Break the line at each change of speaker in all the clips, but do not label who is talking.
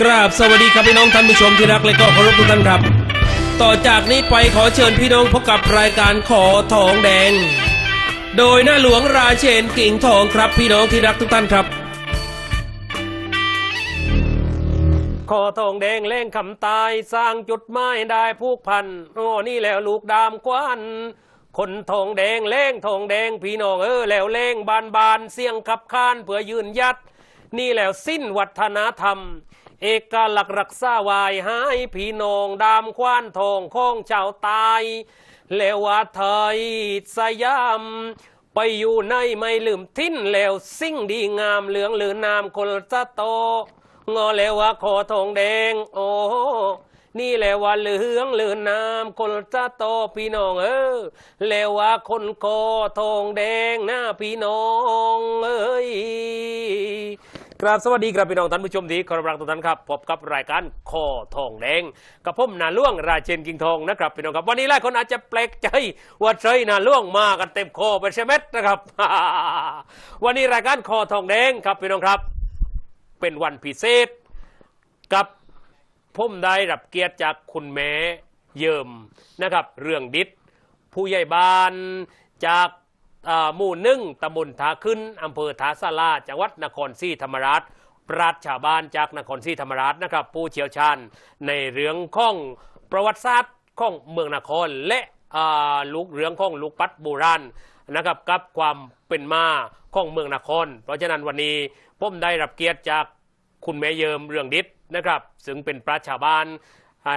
กราบสวัสดีครับพี่น้องท่านผู้ชมที่รักและก็เคารพทุกท่านครับ ต่อจากนี้ไปขอเชิญพี่น้องพบกับรายการขอทองแดง โดยหน้าหลวงราเชนกิ่งทองครับ พี่น้องที่รักทุกท่านครับ ขอทองแดงเล่งคำตายสร้างจุดหมายได้ผูกพันโอ้นี่แล้วลูกดามควันคนทองแดงเล่งทองแดงพี่น้องเออแล้วเล่งบานบานเสียงขับคานเพื่อยืนยัด นี่แล้วสิ้นวัฒนธรรม เอกลักษณ์รักษาวายหายพี่น้องดามควานทองของชาวตายแล้วว่าไทยสยามไปอยู่ในไม่ลืมทิ้นแล้วสิ่งดีงามเหลืองหรือนามคนจะโต งอแล้วว่าคอทองแดง โอ้นี่แหละว่าเหลืองเหลือนน้ำคนจะโตพี่น้องเออแล้วว่าคนคอทองแดงหน้าพี่น้องเอ้ย กราบสวัสดีครับพี่น้องท่านผู้ชมที่เคารพรักทุกท่านครับพบกับรายการคอทองแดงกับผมนาล่วงราเชนกิงทองนะครับพี่น้องครับวันนี้หลายคนอาจจะแปลกใจว่าใช่นาล่วงมากันเต็มคอเป็นเชเม็ดนะครับ วันนี้รายการคอทองแดงครับพี่น้องครับ เป็นวันพิเศษกับผมได้รับเกียรติจากคุณแม่เยิมนะครับ เรื่องดิษผู้ใหญ่บ้านจาก หมู่หนึ่งตำบลทาขึ้นอำเภอทาสาราจังหวัดนครศรีธรรมราชปราชชาวบ้านจากนครศรีธรรมราชนะครับ ผู้เชี่ยวชาญในเรื่องของประวัติศาสตร์ของเมืองนครและลูกเรื่องของลูกปัดโบราณนะครับกับความเป็นมาของเมืองนคร เพราะฉะนั้นวันนี้ผมได้รับเกียรติจากคุณแม่เยิมเรื่องดิษนะครับ ซึ่งเป็นปราชาบ้าน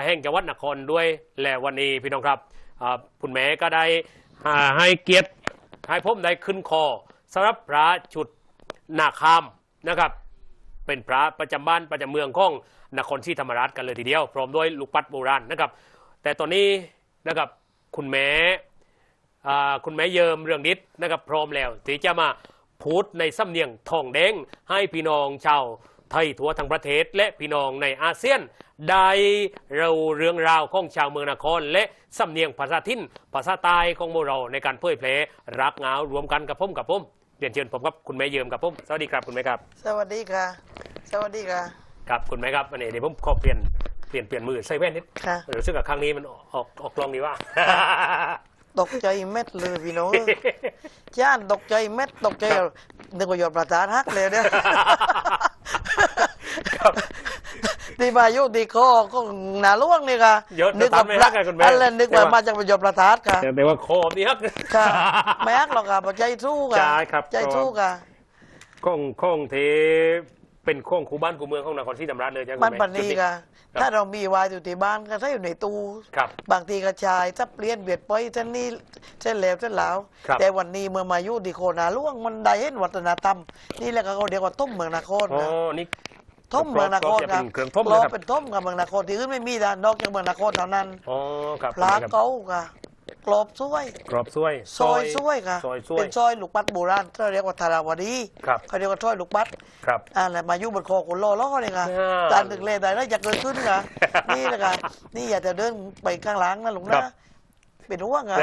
แห่งจังหวัดนครด้วยและวันนี้พี่น้องครับคุณแม่ก็ได้ให้เกียรติ ให้ผมได้ขึ้นคอสำหรับพระชุดนาคามนะครับ เป็นพระประจำบ้านประจำเมืองของนครศรีธรรมราชกันเลยทีเดียว พร้อมด้วยลูกปัดโบราณนะครับ แต่ตอนนี้นะครับคุณแม่คุณแม่เยิมเรื่องนิดนะครับพร้อมแล้วที่จะมาพูดในสำเนียงทองแดงให้พี่น้องชาว ไทยทั่วทั้งประเทศและพี่น้องในอาเซียน ได้เราเรื่องราวของชาวเมืองนคร และสำเนียงภาษาทิ้น ภาษาใต้ของพวกเราในการเผยแพร่รักเหงารวมกันกับผมกับผมเรียนเชิญผมกับคุณแม่เยิมกับผมสวัสดีครับคุณแม่ครับ
สวัสดีค่ะ สวัสดีค่ะ
ครับคุณแม่ครับอันนี้เดี๋ยวผมขอเปลี่ยนเปลี่ยนเปลี่ยนมือใส่แว่นนิด
ค่ะ
รู้สึกว่าครั้งนี้มันออกออกออกกลองดีว่า
ตกใจเม็ดเลยพี่น้องย่านตกใจเม็ดตกใจ
ครับ
นึกว่าหยอดประจานฮักเลยเนี่ย
ครับ
ที่มาอยู่ที่คอก็หนาล่วงนี่ค่ะ
หยดประทัดไม่ฮักอะคุณแม่
อะไรนึกว่า
แต่ว่า
มาจากหยอดประทัดค่ะ
แต่ว่าคอดีครับ
ค่ะไม่ฮักหรอกค่ะใจสู้ค่ะ
ใช่ครับ
ใจสู้ค่ะ
ข้องข้องเท เป็นข้องคูบ้านคูเมืองของนครศรีธรรมราชเลยใช่ไหม
มันปันนี้ค่ะ
ครับ
ถ้าเรามีวายอยู่ที่บ้านก็ถ้าอยู่ในตู้
ครับ
บางทีกระชายถ้าเปลี่ยนเบียดไปท่านนี่เส้นแล้วเส้นหลาว
ครับ
แต่วันนี้เมื่อมาอยู่ที่โคนาล่วงมันได้เห็นวัฒนธรรม นี่แหละก็เขาเรียกว่าต้มเมืองนคร
อ๋อ
นะ
นี่
ต้มเมืองนคร
จะ
ค
เป็
รับ
นเครื่องต้ม
เรา
นะครับ
เป็นต้มกับเมืองนครที่อื่นไม่มีนะนอกจากเมืองนครเท่านั้น
อ๋อครับ
ปลา
ครับ
เก๋าค่ะ กรอบซวย
กรอบซวย
ซอยซวยค่ะ
ซอยซวย
เป็นซอยลูกปัดโบราณเขาเรียกว่าธาราวดี
ครับ
เขาเรียกว่าซอยลูกปัด
ครับ
อ่าแล้วมาอยู่บนคอคนรอล้อเลยค่ะ
อ่า
การตึกเลได้แล้วอยากเกิดขึ้นค่ะ นี่แหละค่ะนี่อยากจะเดินไปข้างหลังนะหลวง
ครั
นะ
บ
เป็นห่วงอะ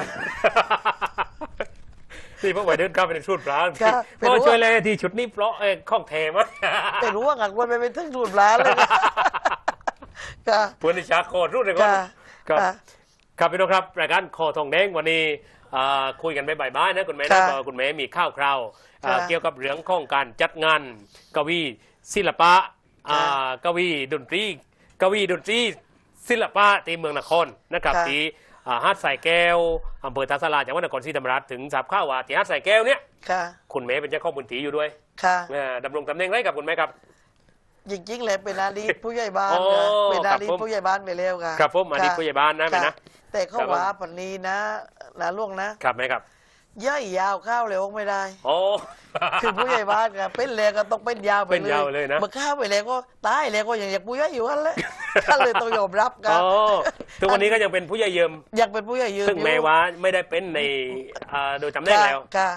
นี่เพิ่งไปเดินเข้าไปในชุดปลา
ครับ
พ่อช่วยเลยทีชุดนี้เพราะเอ้ยข้องแทมั้ย
เป็นห่วงอะควรไปเป็นทึ่งสูตรร้านเลยค่ะค่ะ
เพื่อนในชาโคตรรู้เลยว่า
ค่ะ
ครับ
ค่ะ
ครับพี่น้องครับรายการคอทองแดงวันนี้อ่าคุยกันไปบ่ายๆนะคุณแม่
ครั
นะ
บ
ก็คุณแม่มีข้าวคราวอ่า
ครับ
เกี่ยวกับเรื่องของการจัดงานกวีศิลปะอ่า
ครับ
กวีดนตรีกวีดนตรีศิลปะที่เมืองนครนะครับ
ครับ
ที่อ่าหาดสายแก้วอำเภอทัศราจังหวัดนครศรีธรรมราชถึงทราบข่าวว่าที่หาดสายแก้วเนี่ย
ค่ะ
คุณแม่เป็นเจ้าของพื้นที่อยู่ด้วย
ค่ะ
อ่าดำรงตำแหน่งไรกับคุณแม่ครับ
จริงๆเลยเป็นอาดีตผู้ใหญ่บ้าน
โอ้
ค่ะเป็นอาดีต
ครับผม
ผู้ใหญ่บ้านไปแล้วค่ะ
ครับผมอดีตผู้ใหญ่บ้านนะแม่นะ
ค่ แต่เขา
ครับผม
ว่าปันนี้นะนะล่วงนะ ครับ
แม่ครับ
ย่อยยาวข้าวเลยโอ้ไม่ได้
โอ้
คือผู้ใหญ่บ้านค่ะเป็นแล้วก็ต้องเป็นยาวไป
เป็นยาวเลยนะ
เมื่อข้าวไปแล้วก็ตายแล้วก็ยังอยากผู้ใหญ่อยู่กันเลยก็เลยต้องยอมรับค
อ๋
รั
อบทุกวันนี้ก็ยังเป็นผู้ใหญ่เยิม
อยากเป็นผู้ใหญ่ยืน
ซึ่ง
อยู่
แม้ว่าไม่ได้เป็นในอ่าโดยตำแหน่ง
ค่ะ
แล้ว
ค่ะ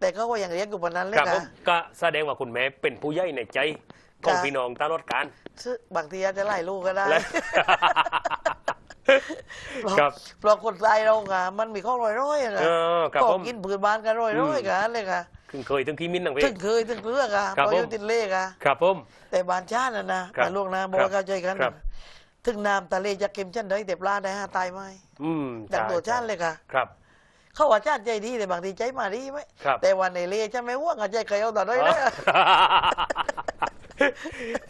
แต่เขาก็ยังเรียกอยู่บนนั้นเลย
ครับผ
ค่ะ
มก็แสดงว่าคุณแม่เป็นผู้ใหญ่ในใจของ
ค่ะ
พี่น้องตลอดการ
ซึ่งบางทีอาจจะไล่ลูกก็ได้
และ
เพราะ
ครับ
เพราะคนไทยเราค่ะมันมีข้อร้อยร้อยๆอะ
เอ
ค่ะ
อครับ
ก็
ผม
กินผืนบ้านกันร้อยร้อยๆกันเลยค่ะ
คึงเคยถึงขี้มิ้นต่างเพ
ถึงเคยถึงเรื่องอะ
ครับ
พออยู่
ผม
ติดเลขอะ
ครับผม
แต่บานชาตินะนะครับแต่ลูกนะบอกว่าเข้าใจกัน
ครับ
ถึงน้ำทะเลจะเค็มชั้นใดแต่ปลาได้ห้าตายไหม
อืม
ดัง
ใช่
ตัวชาติเลยค่ะ
ครับ
เขาว่าชาติใจดีแต่บางทีใจมาดีไหม
ครับ
แต่วันในเลฉันไม่ว่างกับใจใครเอาแต่ได้เลย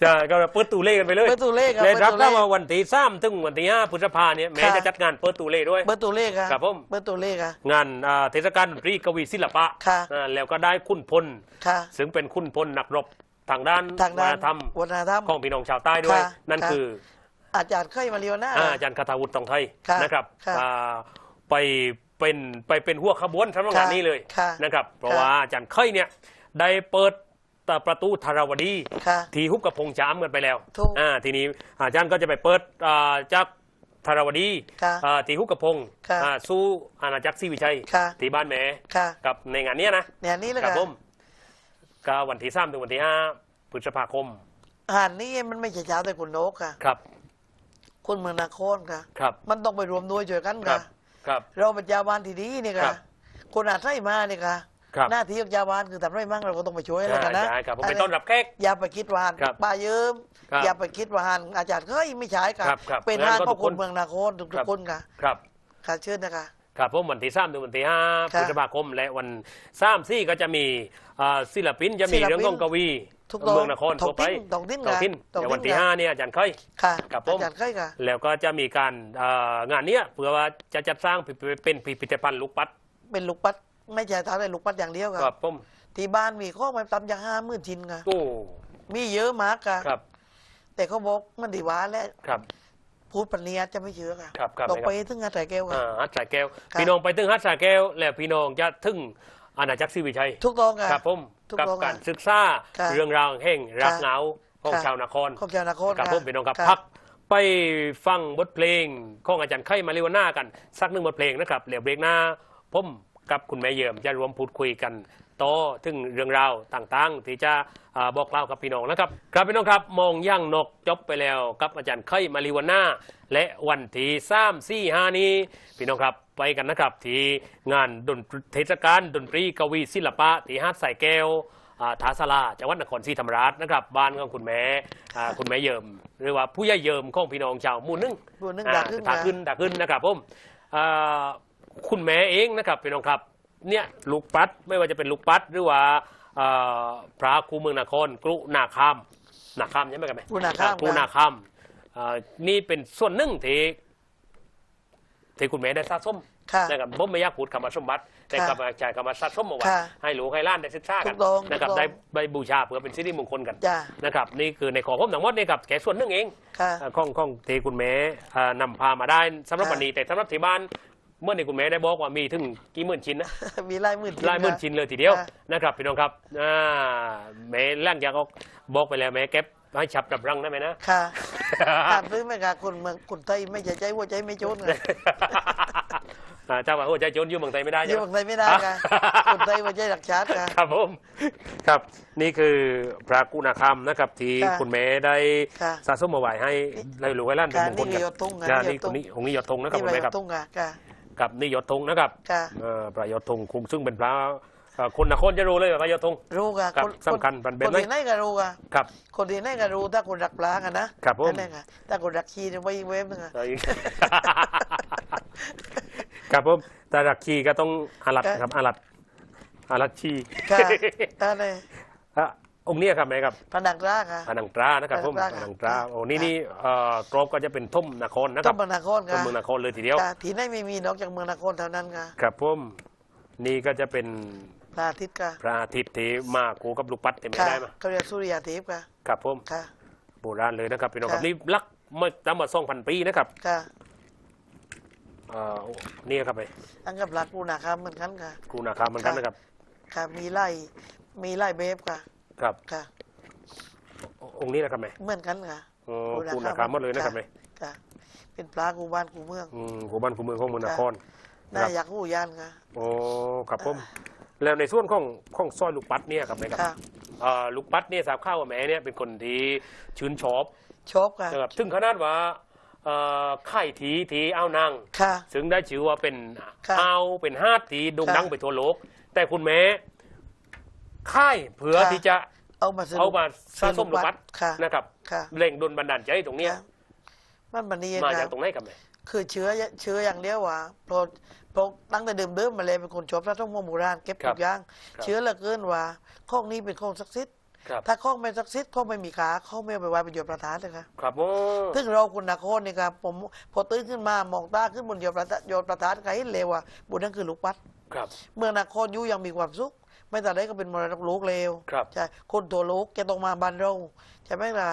ใช่ก็เปิดตู้เล่กันไปเลย
เปิดตู้เลขครับ
เลยรับ
เปิดตู้เลข
แล้วว่าวันที่สามถึงวันที่ห้าพฤษภาเนี่ยแม้
ค่ะ
จะจัดงานเปิดตู้เล่ด้วย
เบอร์ตัวเลขอะ
ครับผม
เบอร์ตัวเลขอะ
งานอ่าเทศกาลดนตรีกวีศิลปะ
ค่ะ
อ่าแล้วก็ได้คุณพล
ค่ะ
ซึ่งเป็นคุณพลนักรบทางด้าน
ทาง
วั
ด้า
ฒ
น
นธรรม
วัฒนธรรม
ของพี่น้องชาวใต้ด้วย
ค่ะ
นั่น
ค่ะ
คือ
อาจารย์เคยมาเรียวหน้า
อ่าอาจารย์คาถาวุฒิตองไทย
ค่ะ
นะครับ
ค่ะ
อ่าไปเป็นไปเป็นหัวขบวนสำหรับงาน
ค่ะ
นี้เลย
ค่ะ
นะครับ เพราะ
ค่ะ
ว่าอาจารย์เคยเนี่ยได้เปิด ประตูธารวดี
ค่ะ
ทีฮุบกับพงษ์จามกันไปแล้ว
ถูก
อ่าทีนี้อาจารย์ก็จะไปเปิดอ่าจากธารวดี
ค่ะ
อ่าทีฮุบกับพงษ์
ค่ะ
อ่าสู้อาณาจักรศรีวิชัย
ค่ะ
ที่บ้านแหม
ค่ะ
กับในงานเนี้ยนะ
เนี่ยนี่เลย
ครับ
ค่ะ
ผมก็วันที่สามถึงวันที่ห้าพฤษภาคม
อาหารนี่มันไม่ใช่เช้าแต่คุณนกค่ะ
ครับ
คุณเมืองนาครค่ะ
ครับ
มันต้องไปรวมด้วยช่วยกัน
ครั
ค่ะ
บ ครับ
เราเป็นยาบาลที่ดีนี่
ครั
ค่ะ
บ
คนอาจไส้มานี่ค่ะ
ครับ
หน้าที่ของยาบาลคือทำไรมั่งเราก็ต้องไปช่วยแล้วกันนะ
ใช่ครับผมไปต้อนรับแขก
อย่าไปคิดว่าหาน
ครับ
ป้าเยิ้ม
ครับ
อย่าไปคิดว่าหานอาจารย์เฮ้ยไม่ใช่ค่ะ
ครับครับ
เป็น
งั้น
หาน
ก็
ข
ทุ
อง
ก
ค
คน
นเมืองนาครทุก
ครับ
ๆคนค่ะ
ครับ
ค่ะเชิญนะคะ
ครับผมวันที่สามถึงวันที่ห้า
ค่ะ
พฤษภาคม และวันสามสี่ก็จะมีอ่าศิลปินจะมี
ศิลปิน
เรื่องของกวี
ทุกดอก
เมืองนคร
ท้อง
ทั่วไป
ถิ่นท้องถิ่น
ท้องถิ่น
ค่ะท้องถิ่น
แต่วันที่
ค่ะ
ห้าเนี่ยอาจารย์เคย
ค่ะ
ครับผม
อาจารย์เฮ้ยค่ะ
แล้วก็จะมีการอ่างานเนี้ยเพื่อว่าจะจัดสร้างเป็นพิพิธภัณฑ์ลูกปัด
เป็นลูกปัด ไม่ใช่ทำได้ลูกปัดอย่างเดียว
ค
ค่ะ
รับผม
ที่บ้านมีข้อมาตำอย่างห้าหมื่นชิ้นค่ะ
โอ้
มีเยอะมากค่ะ
ครับ
แต่เขาบอกมันดีหวานและ
ครับ
พูดปัญญาจะไม่เชื่อค่ะ
ครับครับ
ต้องไปถึงอาจารย์แก้วค่ะ
อ่าฮัตสายแก้ว
ครับ
พี่น้องไปถึงฮัตสายแก้ว แล้วพี่น้องจะถึงอาณาจักรศรีวิชัย
ทุกตองค่ะ
ครับผม
ถูก
กับ
ต้อง
การ
ค่ะ
ศึกษา
ค่ะ
เรื่องราวแห่งรัก
ค่ะ
เหงาของ
ค่ะ
ชาวนคร
ของชาวนคร
ครับ
ค่ะ
ผมพี่น้องครับ
ค่ะ
พักไปฟังบทเพลงของอาจารย์ไข่มาริวาน่ากัน สักหนึ่งบทเพลงนะครับเดี๋ยวเบรกหน้าผม กับคุณแม่เยิมจะรวมพูดคุยกันต่อถึงเรื่องราวต่างๆ ที่จะอ่าบอกเล่ากับพี่น้องนะครับ ครับพี่น้องครับมองย่างนกจบไปแล้วกับอาจารย์ไข่มาริวาน่าและวันที่สามสี่ห้านี้ พี่น้องครับไปกันนะครับ ที่งานดนตรีเทศกาลดนตรีกวีศิลปะที่ฮัดใส่แก้วอ่าทาสลาจังหวัดนครศรีธรรมราชนะครับบ้านของคุณแม่อ่าคุณแม่เยิมหรือว่าผู้ใหญ่เยิมของพี่น้องชาวหมู่หนึง
หมู่หนึ่ง
อ่
ด่าขึ้น
ด่าขึ้นด่าขึ้นนะครับผมอ่า คุณแม่เองนะครับพี่น้องครับเนี่ยลูกปัดไม่ว่าจะเป็นลูกปัดหรือว่าอ่าพระครูเมืองนครกรุนาคามนาคามใช่ไหมครับแม่
กรุนาคาม
อ่กรุนาคามอ่านี่เป็นส่วนหนึ่งที่ที่คุณแม่ได้สะสม
ค่ะ
นะครับผมไม่อยากพูดคำว่าสมบัติ แต่
ค่ะ
คำว่าใจคำว่าสะสมเอาไว้
ค่ะ
ให้หลูกให้หล้านได้ศึกษากัน
ถูกต้อง
นะครับ
ถูกต้อง
ได้ได้บูชาเพื่อเป็นสิริมงคลกัน
จ้า
นะครับนี่คือในของผมทั้งหมดนี่ครับแค่ส่วนหนึ่งเอง
ค่ะ
อ่าของของที่คุณแม่อ่านำพามาได้สำหรับ
ค่ะ
วันนี้แต่สำหรับที่บ้าน เมื่อนี่คุณแม่ได้บอกว่ามีถึงกี่หมื่นชิ้นนะ
มีลายหมื่น
หลายหมื่นชิ้นเลยทีเดียว
ค่ะ
นะครับพี่น้องครับอ่าแม่ร่างอยากเอาบอกไปแล้วแม่เก็บให้ฉับกับรังได้ไหมนะ
ค่ะถามซื้อไหมค่ะคนเมืองคนไทยไม่ใช่ใจหัวใจไม่โจนค่ะ
อ่าเจ้าว่าโอ้ใจโจรอยู่เมืองไทยไม่ได้
อ
ใช่
ยู่
ไหม
เมืองไทยไม่ได้ค่ะคนไทยหัวใจหลักชาติค่ะ
ครับผมครับ นี่คือพระกุณาคำนะครับ ที่
ค่ะ
คุณแม่ได้
ค่ะ
สะสมมาไว้ให้ได้รู้ไว้ล้านเป็น
ค่ะ
มงคล
นี่
กั
คือยอดธงค่ะ
จ้า
นี่
นี่
ยอดธง
นี่องค์นี้ยอดธงนะครับ
นี่
คุณ
ใบ
แม่ครับ
ตุ้งค่ะค่ะ
กับนี่ยอดธงนะครับ
ค่ะ
เอ่อพระยอดธงคงซึ่งเป็นพระเอ่อคนนครจะรู้เลยว่าพระยอดธง
รู้ค่ะ
ครับ
คน
สำคัญมันเป็น
คน
ไหม
ที่ไหนก็รู้ค่ะ
ครับ
คนที่ไหนก็รู้ถ้าคนรักปลากันนะครับ
ผม
นั่นแหละค่ะถ้าคนรักชีเนี่ยไว้เว็บนึงค่ะ
เอ้ยครับผมแต่รักชีก็ต้องอารัด
ค่ะ
ครับอารัดอารัดชี
ค่ะนั่นเลย
อะองค์เนี้ยครับแม่ครับ
ผนังร้าค่ะ
ผนังตรานะครับผม
ผนังตรา
ผนังตรา
ค่ะ
โอ้นี่
ค่ะ
นี่เอ่อกรอบก็จะเป็นทุ่มนครนะค
ต้
รั
น
บ
เมืองนคร
ทุ่ม
ค่ะ
เมืองนครเลยทีเดียว
ค่ะที่ไหนไม่มีนอกจากเมืองนครเท่านั้นค่ะ
ครับผมนี่ก็จะเป็น
พระอาทิตย์ค่ะ
พระอาทิตย์ที่มากูกับลูกปัดเต็มไม่
ค่ะ
ได้มา
เขาเรียกสุริยาทิพย์ค่ะ
ครับผม
ค่ะ
โบราณเลยนะครับพี่น้องครับ
ค่ะ
นี่ลักมาตั้งมาสองพันปีนะครับ
ค่ะ
เอ่อนี่ครับไป
อันกับหลักปูนาคามเหมือนกันค่ะ
กูนาคามเหมือนกันนะครับ
ค่ะมีไล่มีไล่เบฟค่ะ
ครับ
ค่ะ
องค์นี้นะครับแม่
เหมือนกันค่ะ
อ๋อกูนาคามหมดเลยนะครับแม่
ค่ะ เป็นปลากูบ้านกูเมือง
อืมกูบ้านกูเมืองของเมืองนคร
น่าอยากหูยานค่ะ
โอ้ครับผมแล้วในส่วนของของสร้อยลูกปัดเนี่ยครับแม่ครับ
ค่ะ
เอ่อลูกปัดเนี่ยทราบข้าวว่าแม่เนี่ยเป็นคนที่ชื่นชอบ
ชอบค่ะ
นะครับถึงขนาดว่าเอ่อไข่ทีทีเอาวนาง
ค่ะ
ซึ่งได้ชื่อว่าเป็น
ค่ะ
เอาวเป็นฮาดทีโด่งดัง
ค่ะ
ไปทั่วโลก แต่คุณแม่ ค่ายเผื่อ
ค่ะ
ที่จะ
เอามาสนุก
เอามาสะสมลูกปัด
ค่ะ
นะครับ
ค่ะ
เร่งดลบันดาลใจตรงเนี้ย
ค่ะมันบันนี้
มา
ค
จา
รั
ก
บ
ตรงไหนกันไหม
คือเชื้อเชื้ออย่างเดียวว่าเพราะเพราะตั้งแต่เดิมเดิมๆมาเลยเป็นคนชอบพระท่องโบราณเก็บทุกอย่าง เชื้อเหลือเกินว่าข้องนี้เป็นข้องศักดิ์สิทธิ์
ครับ
ถ้าข้องไม่ศักดิ์สิทธิ์ข้องไม่มีขาข้องไม่เอาไปไว้เป็นหยดประทานเลยค่ะ
ครับโอ้
ซึ่งเราคุณนครนี่ครับผมพอตื่นขึ้นมามองตาขึ้นบนหยดประทานหยดประทานก็เห็นเลยว่าบุญนั่นคือลูกปัด
ครับ
เมืองนครอยู่อยังมีความสุข ไม่แต่ใดก็เป็นมรดกโลกเลว
ครับ
ใช่คนตัวโลกจะต้องมาบ้านเราใช่ไหมล่ะ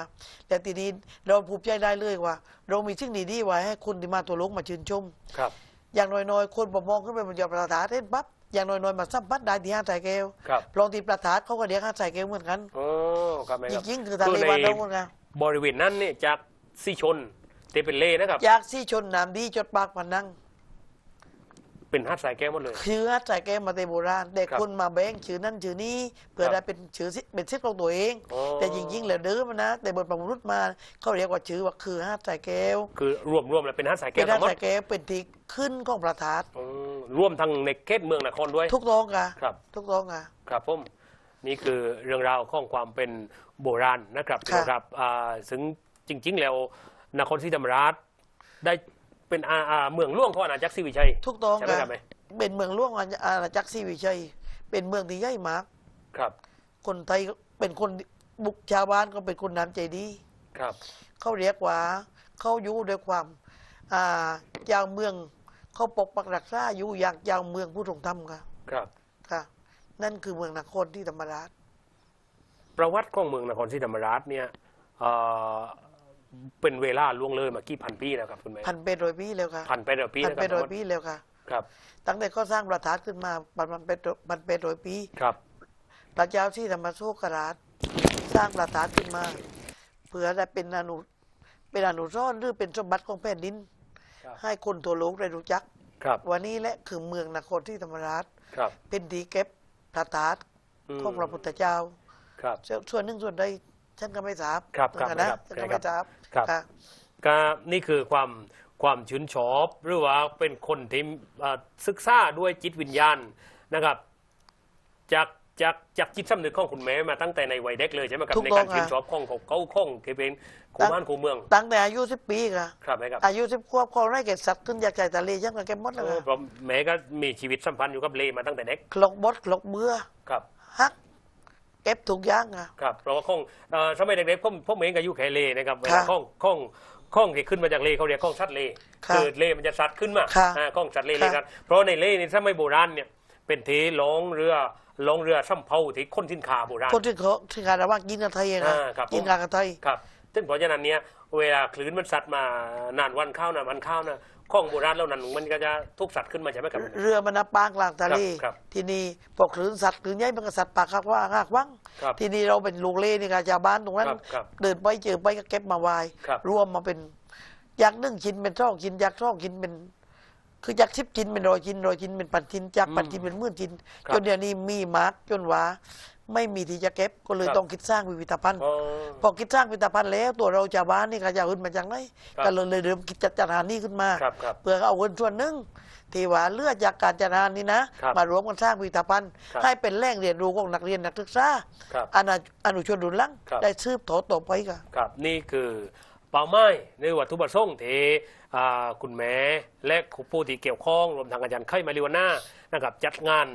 แต่ทีนี้เราภูมิใจได้เลยว่า เรามีสิ่งดีๆไว้ให้คนที่มาตัวโลกมาชื่นชม
ครับ
อย่างน้อยๆ คนผมมองขึ้นไปบนยอดประธานเห็นปั๊บอย่างน้อยๆมาสัมผัสได้ที่ห้าสายแก้ว
ครับ
ลองตีประธานเขาก็เรียกห้าสายแก้วเหมือนกัน
โอ้ครับแม่
จ
ครับ
ริงๆคือทะเลบ้านเราเหมือนกัน
บริเวณนั้นเนี่ยจากซี่ชนเตเป็นเลนะครับ
จากซี่ชนน้ำดีจดปากพนัง
เป็นฮัดสายแก้วหมดเลย
ชื่อห้าสายแก้วมาแต่โบราณเด็ก
ครับ
คนมาแบ่งชื่อนั้นชื่อนี้เพื่อ
ครับ
ได้เป็นชื่อสิเป็นสิทธิ์ของตัวเอง
โอ้
แต่จริงๆแล้วเดิมนะ แต่บทประมุษมาเขาเรียกว่าชื่อว่าคือห้าสายแก้ว
คือรวมรวมแล้วเป็นฮัดสายแก้
เป็
วนทั้
ห้าง
หมด
สายแก้วเป็นที่ขึ้นของประธาน
อืมรวมทั้งในเขตเมืองนครด้วย
ทุกท้องค่ะ
ครับ
ทุกท้องค่ะ
ครับผมนี่คือเรื่องราวของความเป็นโบราณนะครับ
ค่ะ
นะครับอ่าซึ่งจริง ๆ แล้วนครศรีธรรมราชได้ เป็นอาอ่าเมืองหล่วงของอาณาจักรศรีวิชัย
ทุกท้อง
ใช่ไหม
ค่ะ
ครับแม่
เป็นเมืองหล่วงอาณาจักรศรีวิชัย เป็นเมืองที่ใหญ่มาก
ครับ
คนไทยก็เป็นคนบุกชาวบ้านก็เป็นคนน้ำใจดี
ครับ
เขาเรียกว่าเขาอยู่ด้วยความอ่าเจ้าเมืองเขาปกปักรักษาอยู่อย่างเจ้าเมืองผู้ทรงธรรมค่ะ
ครับ
ค่ะ นั่นคือเมืองนครที่ธรรมราช
ประวัติของเมืองนครศรีธรรมราชเนี่ยเอ่อ เป็นเวลาล่วงเลยมากี่พันปีแล้วครับคุณแม่
พันเป็นร้อยปีแล้วค่ะ
พันไปร้อยปี
พัน
นะค
เป็นร้
รั
อบยปีแล้วค่ะ
ครับ
ตั้งแต่เขาสร้างประธานขึ้นมาพันพันเป็นพันเป็นร้อยปี
ครับ
พระเจ้าที่ธรรมโชคราชสร้างประธานขึ้นมาเพื่อได้เป็นอนุเป็นอนุสรณ์หรือเป็นสมบัติของแผ่นดิน
ครับ
ให้คนทั่วโลกได้รู้จัก
ครับ
วันนี้แหละคือเมืองนครที่ธรรมราช
ครับ
เป็นที่เก็บพระธาตุ
ม
ของพระพุทธเจ้า
ครับ
ส่วนส่วนหนึ่งส่วนใด ฉันก็ไม่ทราบ
ครับครับ
นะครับฉันก็ไม่ทราบ
ครับ
ค่ะ
ก็นี่คือความความชื่นชอบ หรือว่าเป็นคนที่เอ่อศึกษาด้วยจิตวิญญาณนะครับ จากจากจากจิตสำนึกของคุณแม่มาตั้งแต่ในวัยเด็กเลยใช่ไหมครับ
ถูก
ใน
ต้
กา
อง
รชื่น
ค่ะ
ชอบของของเขาของที่เป็นคูบ้านคูเมือง
ตั้งแต่อายุสิบปีค่ะ
ครับไหมครับ
อายุสิบขวบเขาได้เก็บสัตว์ขึ้นจากใจทะเลฉันก็เก็บหมดเลย
เออ
ค่ะ
เพราะแม่ก็มีชีวิตสัมพันธ์อยู่กับเลมาตั้งแต่เด็ก
คลกบดคลกเบื่อ
ครับ
ฮัก เก็บถูกอย่างค่ะ
ครับเพราะว่าข้องเอ่อสมัยเด็กๆผมผมเองก็อยู่แค่เลนะครับเวลา
ค่ะ
ข้องข้องข้องที่ขึ้นมาจากเลเขาเรียกข้องสัตว์เล
ค่ะ
คือเลมันจะสัตว์ขึ้นมา
ค่ะ
อ่าข้องสัตว์เล
ค่ะ
เลยครับเพราะในเลนี่ถ้าไม่โบราณเนี่ยเป็นเทลงเรือลงเรือซ้ำเผาที่คนทิ้นขาโบราณ
คนที่เขาที่การว่ากินกับไทยอะค่ะ
อ่าครับ
กินกับไทย
ครับซึ่งเพราะฉะนั้นเนี่ยเวลาคลื่นมันสัตว์มานานวันข้าวนานวันข้าวนะ ข้องโบราณแล้วนั้นมันก็จะทุกสัตว์ขึ้นมาใช่ไหมครับ
เรือมันนับปางกลางทะเล
ครับ
ทีนี้พวกคลื่นสัตว์คลื่นใหญ่มันก็สัตว์ปากคักว่าหากวัง
ครับ
ทีนี้เราเป็นลูกเล่นี่ค่ะชาวบ้านตรงนั้น
ครับครับ
เดินไปเจอไปก็เก็บมาไว้
ครับ
รวมมาเป็นยักษ์หนึ่งชิ้นเป็นช่องชิ้นยักษ์ช่องชิ้นเป็น คือยักษ์สิบชิ้นเป็นร้อยชิ้นร้อยชิ้นเป็นพันชิ้นจากพันชิ้นเป็นหมื่นชิ้น
ครับ
จนเดี๋ยวนี้มีมาร์กจนว่าไม่มีที่จะเก็บก็เลย
ครับ
ต้องคิดสร้างพิพิธภัณฑ์
อ๋อ
พอคิดสร้างพิพิธภัณฑ์แล้วตัวเราชาวบ้านนี่ก็จะเอาเงินมาจากไหน
ครับ
ก็เลยเลยเริ่มคิดจัดจัดหานี่ขึ้นมา
ครับครับ
เพื่อเอาเงินส่วนหนึ่งที่ว่าเลือดจากการจัดหานี่นะ
ครับ
มารวมกันสร้างพิพิธภัณฑ์
ครับ
ให้เป็นแหล่งเรียนรู้ของนักเรียนนักศึกษา
ครับ
อนาอนุชนรุ่นหลัง
ครับ
ได้ซืบต่อต่อไปค่ะ
ครับนี่คือเป้าหมายในวัตถุประสงค์ที่อ่าคุณแม่และผู้ที่เกี่ยวข้องรวมทางอาจารย์ไข่มาริวาน่านะครับจัดงาน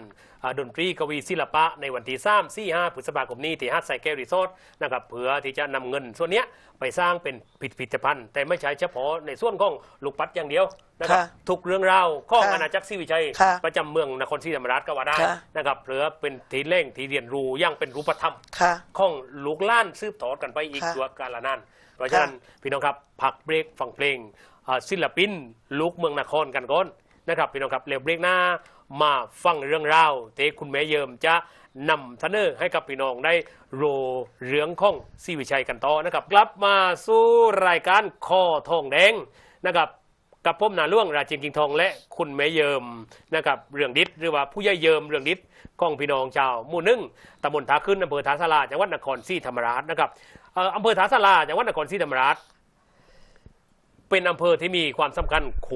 อ่าดนตรีกวีศิลปะในวันที่3 4 5พฤษภาคมนี้ที่ฮัทไซแก้วรีสอร์ทนะครับเพื่อที่จะนำเงินส่วนเนี้ยไปสร้างเป็นพิพิธภัณฑ์ แต่ไม่ใช่เฉพาะในส่วนของลูกปัดอย่างเดียวนะครับ
ค่ะ
ทุกเรื่องราวของ
ค่ะ
อาณาจักรศรีวิชัย
ค่ะ
ประจำเมืองนครศรีธรรมราชก็ว่าได้
ค่ะ
นะครับเพื่อเป็นที่เล่งที่เรียนรู้อย่างเป็นรูปธรรม
ค่ะ
ของลูกล้านสืบทอดกันไปอีก
ค่ะ
ตัวกาลนาน เพราะฉะนั้นพี่น้องครับพักเบรกฟังเพลงศิลปินลูกเมืองนครกันก่อนนะครับพี่น้องครับเร็วเบรกหน้ามาฟังเรื่องราวที่คุณแม่เยิมจะนำเสนอให้กับพี่น้องได้โรเรื่องของซีวิชัยกันต่อนะครับ กลับมาสู่รายการคอทองแดงนะครับกับผมนาล่วงราชินกิงทองและคุณแม่เยิมนะครับเรื่องดิษหรือว่าผู้ใหญ่เยิมเรื่องดิษของพี่น้องชาวมู่นึ่งตำบลท่าขึ้นอำเภอท่าสลาจังหวัดนครศรีธรรมราชนะครับ อ่ออำเภอท่าสลาจังหวัดนครศรีธรรมราช เป็นอำเภอที่มีความสำคัญโข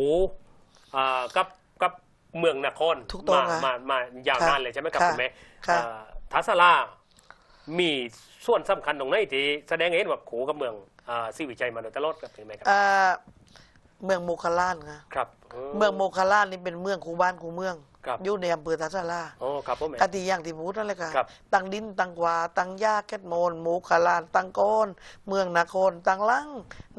อ่ากับกับเมืองนคร
ถูกต้อง
มา
ค่ะ
มามายาวนานเลยใช่ไหมครับ
ค่ะ
คุณแม่
ค่ะ
อ่าทัศลามีส่วนสำคัญตรงไหนที่แสดงให้เห็นว่าโขกับเมืองอ่าซีวิชัยมาโดยตลอดครับเห็นไหมครับ
อ่าเมืองโมคาลานค่ะ
ครับ
เมืองโมคาลานนี่เป็นเมืองคูบ้านคูเมือง
ครับ
อยู่ในอำเภอทัศรา
โอ้ครับผม
กะทิอย่างที่พูดนั่นแหละค่ะ
ครับ
ตังดินตังกวาตังยาแคทโมนโมคาลานตังโกนเมืองนาโคนตังลัง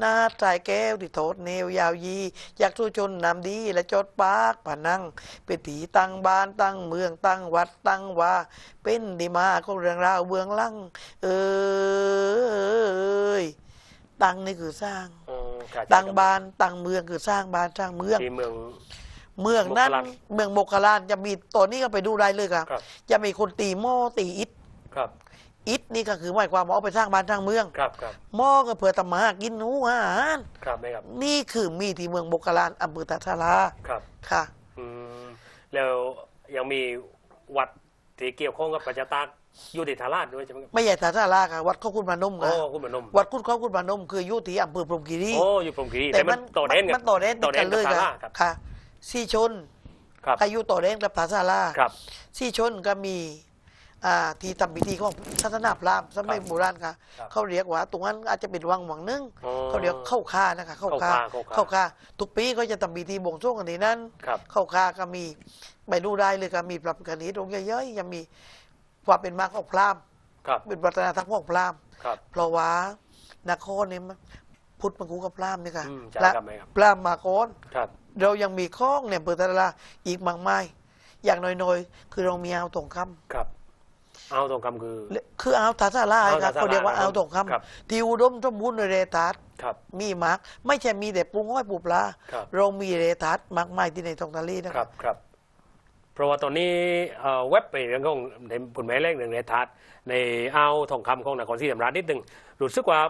นาสายแก้วที่โทษเนวยาวยี อยากสู้ชนนำดีและจดปากผนังเป็นผีตังบ้านตังเมืองตังวัดตังวาเป็นดีมาของเรื่องราวเบื้องหลังเอ้ยตังนี่คือสร้าง
อ๋อครับ
ตังบ้านตังเมืองคือสร้างบ้านสร้างเมือง
ที่เมือง
เมืองนั้น
โมคลาน
เมืองโมคคลานจะมีตัวนี้ก็ไปดูได้เลยครับ
ครับ
จะมีคนตีหม้อตีอิฐ
ครับ
อิฐนี่ก็คือหมายความว่าเอาไปสร้างบ้านสร้างเมือง
ครับครับ
หม้อก็เพื่อทำมาหากินหูอาหาร
ครับไหมครับ
นี่คือมีที่เมืองโมคคลานอำเภอตาทารา
ครับ
ค่ะ
อืมแล้วยังมีวัดที่เกี่ยวข้องกับประชาตากอยู่ที่ทาราชด้วยใช่ไหมครับ
ไม่ใช่ตาทาราค่ะวัดข้าวคุณพนม
โอ้
ค่ะ
คุณพนม
วัดคุณข้าวคุณพนมคืออยู่ที่อำเภอพรหมคีรี
โอ้อยู่พรหมคีรีแต่มันโตเด่น
มันโตเด่นติดกันเลย
กับทา
ค่ะ
ราครับ
ค่ะ ซี่ชน
ครับ
อายุโตเด่นกับตาทารา
ครับ
ซี่ชนก็มีอ่าที่ทำพิธีของศาสนาพราหมณ์สมัย
ครับ
โบราณค่ะ
ครับ
เขาเรียกว่าตรงนั้นอาจจะเป็นวังหวังนึง
อ๋อ
เขาเรียกเข้าค่านะคะเข้าค่า
เข้าค่า
เข้าค่าทุกปีก็จะทำพิธีบวงสรวงกันที่นั้น
ครับ
เข้าค่าก็มีไปดูได้เลยก็มีปรับกันนี้ตรงเยอะๆยังมีความเป็นมาของพราหมณ์
ครับ
เป็นวัฒนธรรมของพราหมณ์
ครับ
เพราะว่านครนี่มันพุทธมันคู่กับพราหมณ์นี่ค่ะ
อืมใช่
และ
ครับไหมครับ
พราหมณ์มาโกน
ครับ
เรายังมีข้องเนี่ยเปิดตลาดอีกมากมาย อย่างน้อยๆ คือเรามีอ่าวตรงคำ
ครับเอาตรงคำคือ
คืออ่าวตาซาลา
อ่าว
ครับ
ตาซาลา
เขาเรียกว่าอ่าวตรง
ครับ
คำที่อุดมสมบูรณ์ในเรตัส
ครับ
มีมากไม่ใช่มีแต่ปูห้อยปูปลา
ครับ
เรามีเรตัสมากมายที่ในท้องทะเลนะ
ค
ค
รั
รั
บบครับเพราะว่าตอนนี้เอ่อเว็บไปเรื่องของในผลแม่เลขหนึ่งในทัดในเอาทองคำของนครศรีธรรมราชนิดหนึ่งรู้สึกว่า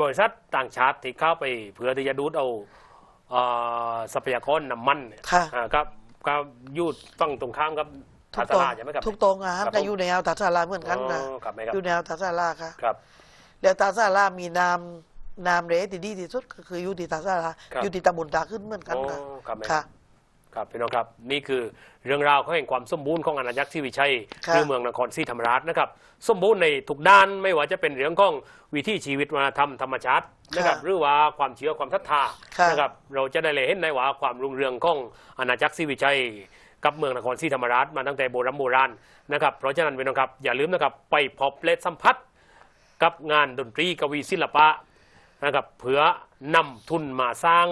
บริษัทต่างชาติที่เข้าไปเพื่อที่จะดูดเอาเอ่อ ทรัพยากรน้ำมันเนี่ย
ค่ะ
อ่าก็ก็อยูดฝั่งตรงข้ามกับ
ทุ
ทากส
ตรง
ลาใช่ไหมครับ
ทุกตรงอะค
ครั
รั
บบผม
ก็อยู่ในอ่าวตาซาลาเหมือนกันนะ
อ๋อครับไหมครับ
อยู่ในอ่าวตาซาลาค่ะ
ครับ
แล้วตาซาลามีนามนามเรที่ดีที่สุดก็คืออยู่ที่ตาซาลา
ครับ
อยู่ที่ตำบลตาขึ้นเหมือนกัน
โอ้
ค่ะ
ครับไหม
ค่ะ
ครับพี่น้องครับนี่คือเรื่องราวของแห่งความสมบูรณ์ของอาณาจักรศรีวิชัย
ครับ
หรือเมืองนครศรีธรรมราชนะครับสมบูรณ์ในทุกด้านไม่ว่าจะเป็นเรื่องของวิถีชีวิตวัฒนธรรมธรรมชาตินะครับหรือว่าความเชื่อความศรัทธา
ครับ
นะครับเราจะได้เลยเห็นในว่าความรุ่งเรืองของอาณาจักรศรีวิชัย กับเมืองนครศรีธรรมราชมาตั้งแต่โบราณโบราณนะครับเพราะฉะนั้นพี่น้องครับอย่าลืมนะครับไปพบและสัมผัส กับงานดนตรีกวีศิลปะนะครับเพื่อนำทุนมาสร้าง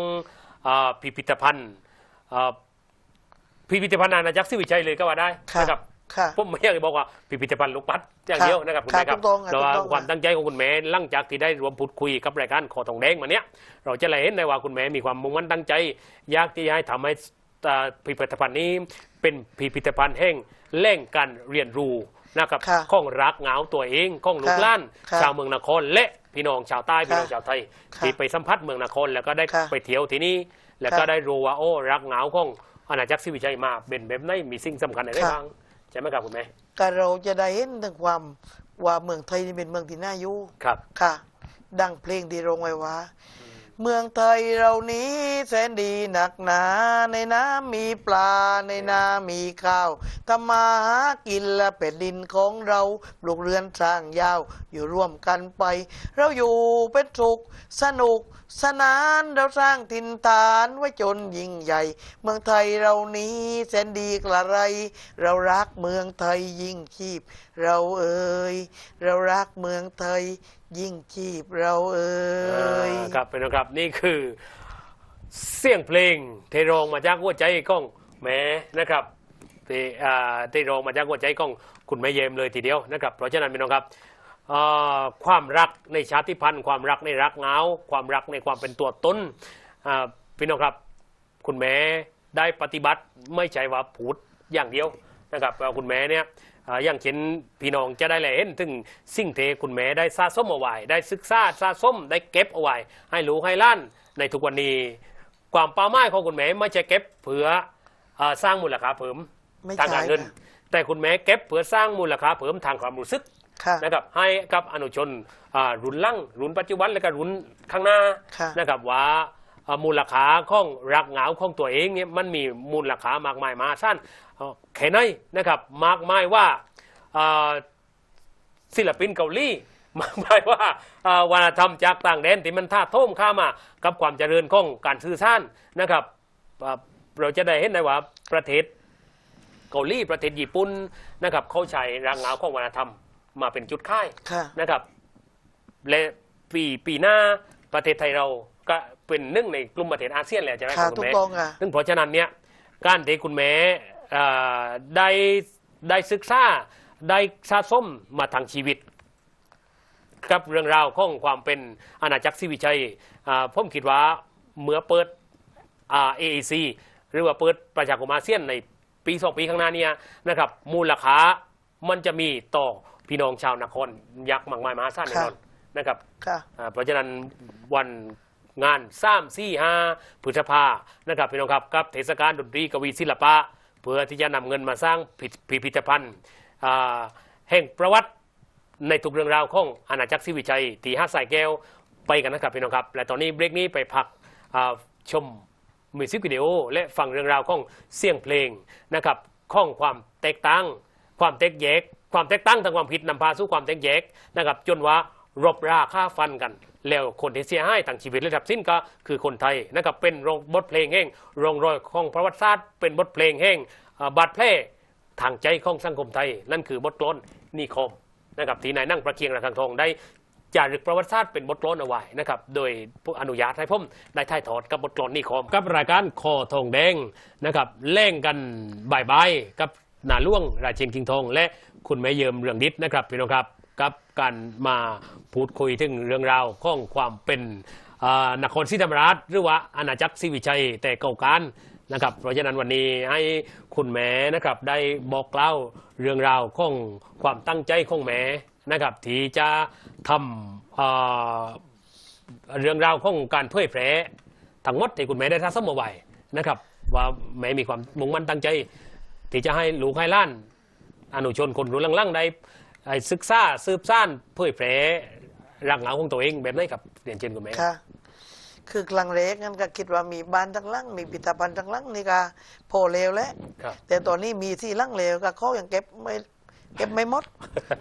เอ่อพิพิธภัณฑ์เอ่อ พิพิธภัณฑ์อาณาจักรศรีวิชัยเลยก็ว่าได้
ค่ะ
นะครับ
ค่ะ
ผมไม่อยากจะบอกว่าพิพิธภัณฑ์ลูกปัดอย่างเดียวนะครับคุณ
ค่ะ
แม่ครับ
ถูกต้องค่ะ
เราว่า
ถูกต้อง
ความตั้งใจของคุณแม่หลังจากที่ได้รวมพูดคุยกับรายการขอทองแดงมาเนี้ยเราจะเลยเห็นได้ว่าคุณแม่มีความมุ่งมั่นตั้งใจ อยากที่จะให้ทำให้เอ่อพิพิธภัณฑ์นี้ เป็นพิพิธภัณฑ์แห่งแหล่งการเรียนรู้นะครับ
ค่ะ
ของรักเหงาตัวเองของลูก
ค่ะ
หล้าน
ค่ะ
ชาวเมืองนครและพี่น้องชาวใต้พี่น้อง
ค่ะ
ชาวไทย
ค่ะ
ที่ไปสัมผัสเมืองนครแล้วก็ได้
ค่ะ
ไปเที่ยวที่นี่แล้วก็
ค่ะ
ได้รู้ว่าโอ้รักเหงาของ อาณาจักรศรีวิชัยมาเป็นแบบไหนมีสิ่งสำคัญอะไร
ค่ะ
บ้างใช่ไหมครับคุณแม่
ก็เราจะได้เห็นถึงความว่าเมืองไทยนี่เป็นเมืองที่น่าอยู่
ครับ
ค่ะ ดังเพลงที่ร้องไว้ว่า เมืองไทยเรานี้แสนดีหนักหนา ในน้ำมีปลาในนามีข้าวทำมาหากินและเป็นดินของเราปลูกเรือนสร้างยาวอยู่ร่วมกันไป เราอยู่เป็นสุขสนุกสนานเราสร้างถิ่นฐานไว้จนยิ่งใหญ่ เมืองไทยเรานี้แสนดีกระไร เรารักเมืองไทยยิ่งชีพ เราเอ่ยเรารักเมืองไทย ยิ่งชีพเราเอ่ย
ครับเป็นนะครับนี่คือเสียงเพลงเทรองมาจากหัวใจของแม่นะครับที่อ่าเทรองมาจากหัวใจของคุณแม่เยมเลยทีเดียวนะครับ เพราะฉะนั้นพี่น้องครับความรักในชาติพันธุ์ ความรักในรักเงาความรักในความเป็นตัวตนอ่าพี่น้องครับ คุณแม่ได้ปฏิบัติไม่ใช่ว่าพูดอย่างเดียวนะครับคุณแม่เนี่ย อ่าอย่างเช่นพี่น้องจะได้เลยเห็นถึงสิ่งที่คุณแม่ได้สะสมเอาไว้ได้ศึกษาสะสมได้เก็บเอาไว้ให้ลูกให้หล้านในทุกวันนี้ ความเป้าหมายของคุณแม่ไม่ใช่เก็บเพื่ออ่าสร้างมูลค่าเพิ่ม
ไม่
ทาง
ใช่
การเงิน
ค่ะ
แต่คุณแม่เก็บเพื่อสร้างมูลค่าเพิ่มทางความรู้สึก
ค่ะ
นะครับให้กับอนุชนอ่ารุ่นหลังรุ่นปัจจุบันและก็รุ่นข้างหน้า
ค่ะ
นะครับว่าอ่า มูลค่าของรักเหงาของตัวเองเนี่ยมันมีมูลค่ามากมายมหาศาลเอ่อแค่ไหนนะครับมากมายว่าอ่าศิลปินเกาหลีหมายว่าอ่าวัฒนธรรมจากต่างแดนที่มันท่าโท่มข้ามากับความเจริญของการสื่อสารนะครับอ่าเราจะได้เห็นได้ว่าประเทศเกาหลีประเทศญี่ปุ่นนะครับเขาใช้รางเหงาของวัฒนธรรมมาเป็นจุดค่าย
ค่ะ
นะครับและปีปีหน้าประเทศไทยเราก็ เป็นหนึ่งในกลุ่มประเทศอาเซียนแหละใช่ไหม
ค่ะ
คุณ
ถูก
แม่
ต้องค่ะ
ซึ่งเพราะฉะนั้นเนี่ยการที่คุณแม่เอ่อได้ได้ศึกษาได้สะสมมาทางชีวิตครับเรื่องราวของความเป็นอาณาจักรศรีวิชัยอ่าผมคิดว่าเมื่อเปิดอ่า AAC หรือว่าเปิดประชาคมอาเซียนในปีสองปีข้างหน้าเนี้นะครับมูลค่ามันจะมีต่อพี่น้องชาวนครยักษ์มากมายมหาศาลแน่นอนนะครับ
ค่ะ
อ่าเพราะฉะนั้นวัน งานสามสี่ห้าพฤษภานะครับพี่น้องครับกับเทศกาลดนตรีกวีศิลปะ เพื่อที่จะนำเงินมาสร้างพิพิพิธภัณฑ์แห่งประวัติในทุกเรื่องราวของอาณาจักรศรีวิชัยตีห้าสายแก้วไปกันนะครับพี่น้องครับ และตอนนี้เบรกนี้ไปพักชมมิวสิกวิดีโอและฟังเรื่องราวของเสียงเพลงนะครับข้องความแตกต่าง ความแตกแยก ความแตกต่างทางความผิดนำพาสู่ความแตกแยกนะครับจนว่ารบราค่าฟันกัน แล้วคนที่เสียหายทางชีวิตและทรัพย์สินก็คือคนไทยนะครับเป็นรงบทเพลงแห่งโรงรอยของประวัติศาสตร์ เป็นบทเพลงแห่งบาดแผลทางใจของสังคมไทย นั่นคือบทกลอนนิคมนะครับที่นายนั่งประเคียงระฆังทองได้จารึกประวัติศาสตร์เป็นบทกลอนเอาไว้นะครับโดยผู้อนุญาตให้ผมได้ถ่ายทอดกับบทกลอนนิคม กับรายการคอทองแดงนะครับเล่งกันบ่ายๆกับนาล่วงราชินคิงทอง และคุณแม่เยิมเรืองดิษนะครับพี่น้องครับ กับการมาพูดคุยถึงเรื่องราวของความเป็นนครศรีธรรมราชหรือว่าอาณาจักรศรีวิชัยแต่เก่าการนะครับ เพราะฉะนั้นวันนี้ให้คุณแม่นะครับได้บอกเล่าเรื่องราวของความตั้งใจของแม่นะครับที่จะทำเรื่องราวของการเผยแพร่ทั้งหมดที่คุณแม่ได้ทัศน์มาไว้นะครับ ว่าแม่มีความมุ่งมั่นตั้งใจ ที่จะให้ลูกให้หล้านอนุชนคนรุ่นหลังๆได้ ได้ศึกษาสืบสานเผยแพร่รักเหงาของตัวเองแบบไหนครับเรียนเชิญคุณแม่
ค่ะ คือกลางเล็กงั้นก็คิดว่ามีบ้านทั้งหลังมีพิพิธภัณฑ์ทั้งหลังนี่ก็พอเลวแล้ว
ครับ
แต่ตอนนี้มีที่หลังเลวก็เขายังเก็บไม่เก็บไม่หมด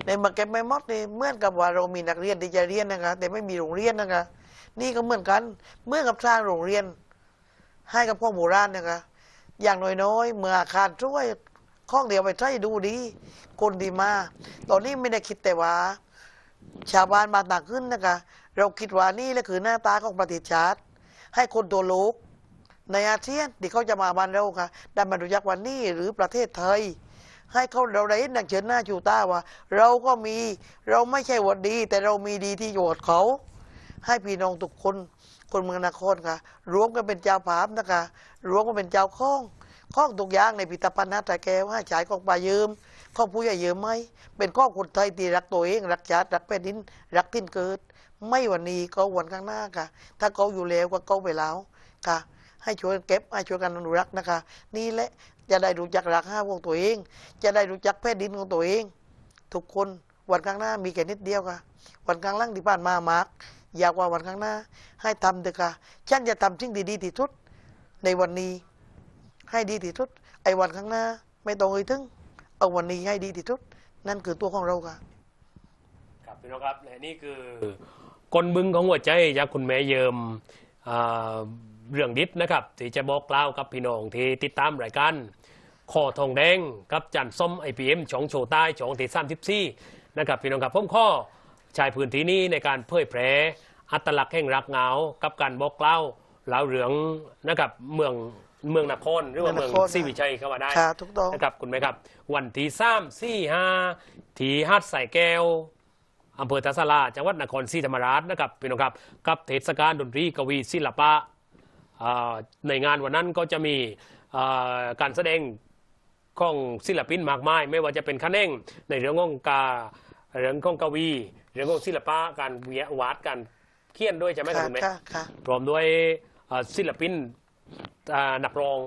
ในมาเก็บไม่หมดนี่เหมือนกับว่าเรามีนักเรียนที่จะเรียนนะคะแต่ไม่มีโรงเรียนนะคะนี่ก็เหมือนกันเหมื่อนกับสร้างโรงเรียน ให้กับพ่อโบราณนะคะอย่างน้อยๆเมื่ออาคารช่วย ข้องเดียวไปใช้ดูดี คนดีมา ตอนนี้ไม่ได้คิดแต่ว่า ชาวบ้านมาต่างขึ้นนะคะ เราคิดว่านี่แหละคือหน้าตาของประเทศชาติให้คนตัวโลก ในอาเซียนที่เขาจะมาบ้านเราค่ะได้มารู้จักวันนี้หรือประเทศไทย ให้เขาเราได้เห็นดังเชิญหน้าชูตาว่า เราก็มีเราไม่ใช่วัดดี แต่เรามีดีที่โยชน์เขา ให้พี่น้องทุกคนคนเมืองนครค่ะรวมกันเป็นเจ้าภาพนะคะรวมกันเป็นเจ้าข้อง ข้องทุกอย่างในพิธภัณฑ์นาตาแก้วให้จ่ายของปลายืมข้องผู้ใหญ่ยืมไหมเป็นข้อคนไทยที่รักตัวเองรักชาติรักแผ่นดินรักทิ้นเกิด ไม่วันนี้ก็วันข้างหน้าค่ะ ถ้าเขาอยู่แล้วก็เขาไปแล้วค่ะ ให้ช่วยกันเก็บให้ช่วยกันอนุรักษ์นะคะ นี่แหละจะได้รู้จักรักห้าของตัวเอง จะได้รู้จักแผ่นดินของตัวเอง ทุกคนวันข้างหน้ามีแค่นิดเดียวค่ะ วันข้างล่างที่ผ่านมามากอยากว่าวันข้างหน้า ให้ทำเถอะค่ะฉันจะทำสิ่งดีๆที่สุดในวันนี้ ให้ดีที่สุด ไอ้วันข้างหน้า ไม่ต้องเอ่ยถึง เอาวันนี้ให้ดีที่สุด นั่นคือตัวของเราค่ะ
ครับพี่น้องครับและนี่คือกลบึงของหัวใจจากคุณแม่เยิมอ่าเรื่องดิษนะครับที่จะบอกเล่ากับพี่น้องที่ติดตามรายการคอทองแดงกับจันส้มไอพีเอ็มช่องโชว์ใต้ช่องที่สามสิบสี่นะครับพี่น้องครับผมข้อใช้พื้นที่นี้ในการเผยแพร่อัตลักษณ์แห่งรักเหงา กับการบอกเล่าเล่าเรื่องนะครับเมือง เมืองนครหรือว่าเมือง
เมืองนคร
ศรีวิชัยเข้ามาได้
ค่ะถูกต้อง
นะครับคุณไหมครับ วันที่สามสี่ห้าที่ฮัดใส่แก้วอำเภอทัศลาจังหวัดนครศรีธรรมราชนะครับพี่น้องครับกับเทศกาลดนตรีกวีศิลปะอ่าในงานวันนั้นก็จะมีอ่าการแสดงของศิลปินมากมาย ไม่ว่าจะเป็นคะแนนในเรื่องของกาเรื่องของกวีเรื่องของศิลปะการเวียวาดการเขียนด้วยใช่ไหมครับ
ค่ะ
คุณแม่
ค่ะค่ะ
พร้อมด้วยอ่าศิลปิน อ่านักร้อง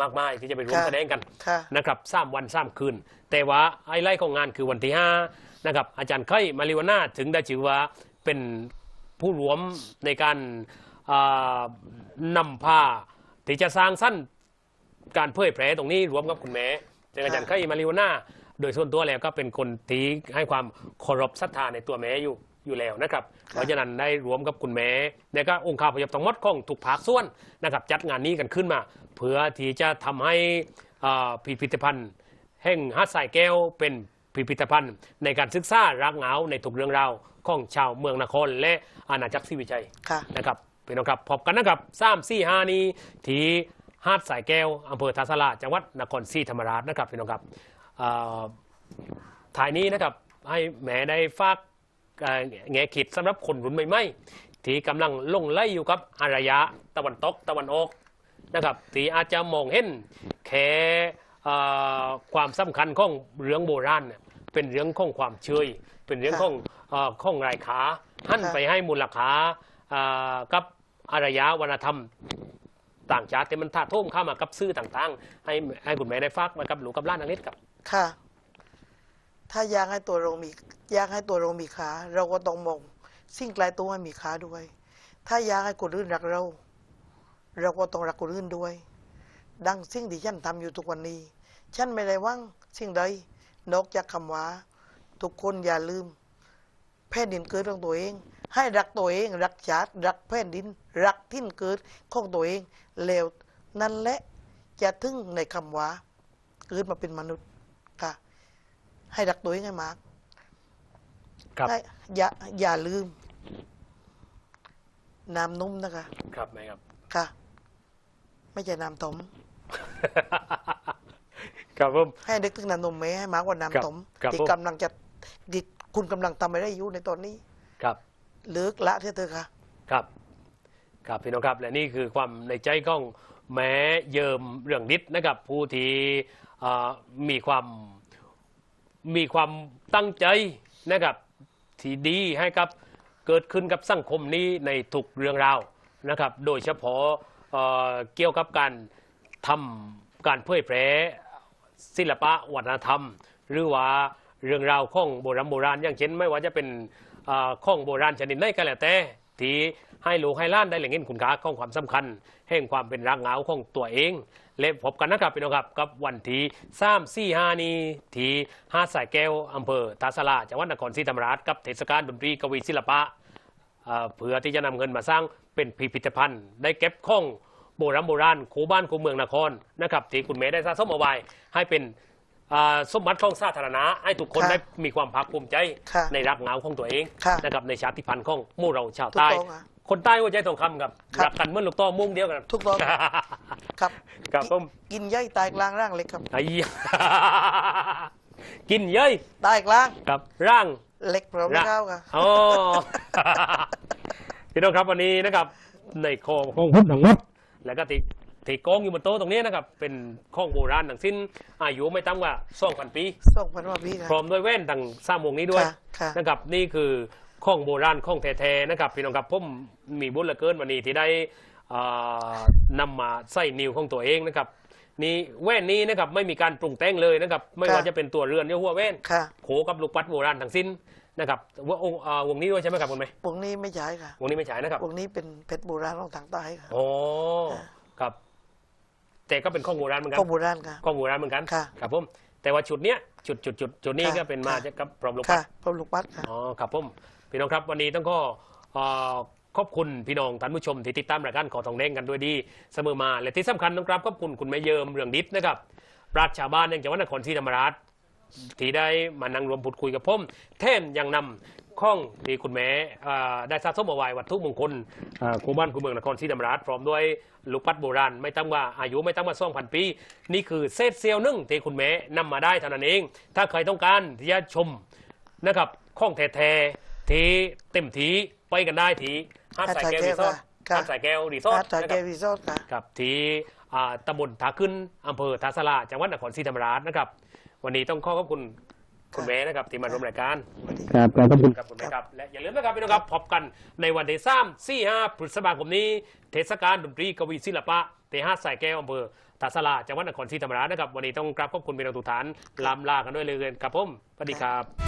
มากมายที่จะไปร่วม
ค่ะ
แสดงกัน
ค่ะ
นะครับสามวันสามคืน แต่ว่าไฮไลท์ของงานคือวันที่ห้านะครับอาจารย์ไข่มาริวานาถึงได้ชื่อว่าเป็นผู้รวมในการอ่านำพาที่จะสร้างสั้น การเผยแพร่ตรงนี้รวมกับคุณแม่จากอาจารย์ไข่มาริวานาโดยส่วนตัวแล้วก็เป็นคนที่ให้ความเคารพศรัทธาในตัวแม่อยู่ อยู่แล้วนะครับ
ค่ะ
เพราะฉะนั้นได้รวมกับคุณแม่และก็องค์คาพยพทั้งหมดของทุกภาคส่วนนะครับจัดงานนี้กันขึ้นมา เพื่อที่จะทำให้อ่าพิพิธภัณฑ์ แห่งฮัดสายแก้วเป็นพิพิธภัณฑ์ ในการศึกษารักเหงาในทุกเรื่องราวของชาวเมืองนคร และอาณาจักรศรีวิชัย
ค่ะ
นะครับพี่น้องครับพบกันนะครับสามสี่ห้านี้ที่หาดสายแก้วอำเภอทาสลาจังหวัดนครศรีธรรมราชนะครับพี่น้องครับเอ่อถ่ายนี้นะครับให้แหมได้ฝากเอ่อ แง่คิดสำหรับคนรุ่นใหม่ๆที่กำลังลงไล่อยู่กับอารยะตะวันตกตะวันออกนะครับที่อาจจะมองเห็นแค่ความสำคัญของเรื่องโบราณเป็นเรื่องของความเชยเป็นเรื่องของเอ่อของรายขาหันไปให้มูลค่าอ่ากับอารยะวรรณธรรมต่างชาติที่มันท่าโท่มเข้ามากับซื่อต่างๆ ให้ให้คุณแม่ได้ฟักมากับหลูกกับล้านอังเล็ดครับ
ค่ะ ถ้าอยากให้ตัวเรามีอยากให้ตัวเรามีขา เราก็ต้องมองสิ่งไกลตัวให้มีขาด้วย ถ้าอยากให้คนอื่นรักเรา เราก็ต้องรักคนอื่นด้วย ดังสิ่งที่ฉันทำอยู่ทุกวันนี้ ฉันไม่ได้ว่างสิ่งใดนอกจากคำว่าทุกคนอย่าลืม แผ่นดินเกิดของตัวเอง ให้รักตัวเอง รักชาติรักแผ่นดิน รักที่เกิดของตัวเองแล้วนั่นแหละจะถึงในคำว่าเกิดมาเป็นมนุษย์ ให้รักตัวเองให้มาก
ครับ
ให้อย่าอย่าลืม น้ำนุ่มนะคะ
ครับแม่ครับ
ค่ะ ไม่ใช่น้ำต้ม
ครับผม
ให้นึกถึงน้ำนมแม่ให้มากกว่า
ครับ
น้ำต้ม
ครับ
ที่
ผม
กำลังจะที่คุณกำลังทำอะไรอยู่ในตอนนี้
ครับ
เลิกละเถอะเธอะค่ะ
ครับ ครับพี่น้องครับและนี่คือความในใจของแม้เยิมเรื่องนิดนะครับ ผู้ที่อ่ามีความ มีความตั้งใจนะครับที่ดีให้กับเกิดขึ้นกับสังคมนี้ในทุกเรื่องราวนะครับ โดยเฉพาะเอ่อเกี่ยวกับการทำการเผยแพร่ศิลปะวัฒนธรรม หรือว่าเรื่องราวของโบราณโบราณอย่างเช่นไม่ว่าจะเป็นเอ่อของโบราณชนิดไหนก็แล้วแต่ที่ให้ลูกให้ล้านได้เหล่งเห็นคุณค่าของความสำคัญ แห่งความเป็นรากเหงาของตัวเอง และพบกันนะครับพี่น้องครับกับวันที่สามสี่ห้านี้ที่หาดสายแก้วอำเภอตาสลาจังหวัดนครศรีธรรมราชกับเทศกาลดนตรีกวีศิลปะเอ่อเพื่อที่จะนำเงินมาสร้างเป็นพิพิธภัณฑ์ ได้เก็บข้องโบราณโบราณคูบ้านคูเมืองนครนะครับที่คุณเมย์ได้สะสมเอาไว้ให้เป็นอ่าสมบัติของสาธารณะให้ทุกคน
ค่ะ
ได้มีความภาคภูมิใจ
ค่ะ
ในรักเหงาของตัวเอง
ค่ะ
นะครับในชาติพันธุ์ของหมู่เราชาว
ถูก
ใต้
ต้อง ค่ะ
คนใต้หัวใจทองคำครับ
ครับ
รักกันเหมื่อนลูกโต้อมุ่งเดียวกัน
ถูกต้องครับ
ครับผม
กินย่อยตายกลางร่างเล็กครับ
ไอ้ยากินเย้ย
ตายกลาง
กับร่าง
เล็กเพราะไม่เข้าค่ะ
อ๋อ พี่น้องครับวันนี้นะครับ ในโคของพุทธหนังมัดแล้วก็ติติกองอยู่บนโต๊ะตรงนี้นะครับ เป็นข้องโบราณทั้งสิ้น อายุไม่ต่ำกว่า2,000 ปี
ส่งพันว่าพี่ค่ะ
พร้อมด้วยแว่นต่างสามวงนี้ด้วย
ค่ะค่ะ
นะครับ นี่คือ ข้องโบราณข้องแท้ๆนะครับพี่น้องครับผมมีบุญเหลือเกินวันนี้ที่ได้อ่านำมาใส่นิ้วของตัวเองนะครับนี่แว่นนี้นะครับไม่มีการปรุงแต่งเลยนะครับ ไม่ว่าจะเป็นตัวเรือนหรือหัวแว่น
ค่ะ
โขกับลูกปัดโบราณทั้งสิ้นนะครับว่าองค์อ่าวงนี้ด้วยใช่ไหมครับคุณไหม
วงนี้ไม่ใช่ค่ะ
วงนี้ไม่ใช่นะครับ
วงนี้เป็นเพชรโบราณของทางใต้ค่ะ
โอ้ครับ แต่ก็เป็นข้องโบราณเหมือนกัน
ของโบราณค่ะ
ข้องโบราณเหมือนกัน
ค่ะ
ครับผมแต่ว่าชุดเนี้ยจุดจุดจุดจุดนี้
ค่ะ
ก็เป็นมา
ค่ะ
จากกับพร้อมลูกปั
ค่ะ
ด
พระลูกปัดค่ะ
อ๋อครับผม พี่น้องครับวันนี้ต้องก็เอ่อขอบคุณพี่น้องท่านผู้ชมที่ติดตามรายการขอทองแดงกันด้วยดีเสมอมาและที่สำคัญต้องครับขอบคุณคุณแม่เยิมเรืองดิษนะครับปราชญ์ชาวบ้านในจังหวัดนครศรีธรรมราชที่ได้มานั่งรวมพูดคุยกับผมแถมยังนำข้องที่คุณแม่เอ่อได้สะสมเอาไว้วัตถุมงคลเอ่อคู่บ้านคู่เมืองนครศรีธรรมราชพร้อมด้วยลูกปัดโบราณไม่ตั้งว่าอายุไม่ตั้งว่า2,000ปี นี่คือเศษเสี้ยวหนึ่งที่คุณแม่นำมาได้เท่านั้นเอง ถ้าใครต้องการที่จะชมนะครับข้องแท้ๆ ที่เต็มทีไปกันได้ที่หาดสายแก้วรีสอร์ท
ค่ะ
หาดสายแก้วรีสอร์ท
อาจารย์
นะ
แก
ครับ
รีสอร์ทค่ะ
กับที่อ่าตำบลทาขึ้นอำเภอทาสลาจังหวัดนครศรีธรรมราชนะครับ วันนี้ต้องขอขอบคุณคุณแม่นะครับที่มาร่วมรายการ
ครับขอบคุณ
ครับคุณแม่ครับและอย่าลืมนะครับพี่น้องครับพบกันในวันที่สามสี่ห้าพฤษภาคมนี้ เทศกาลดนตรีกวีศิลปะเตหาดสายแก้วอำเภอทาสลาจังหวัดนครศรีธรรมราชนะครับ วันนี้ต้องกราบขอบคุณพี่น้องทุกท่านลำลากันด้วยเลยครับผมสวัสดีครับ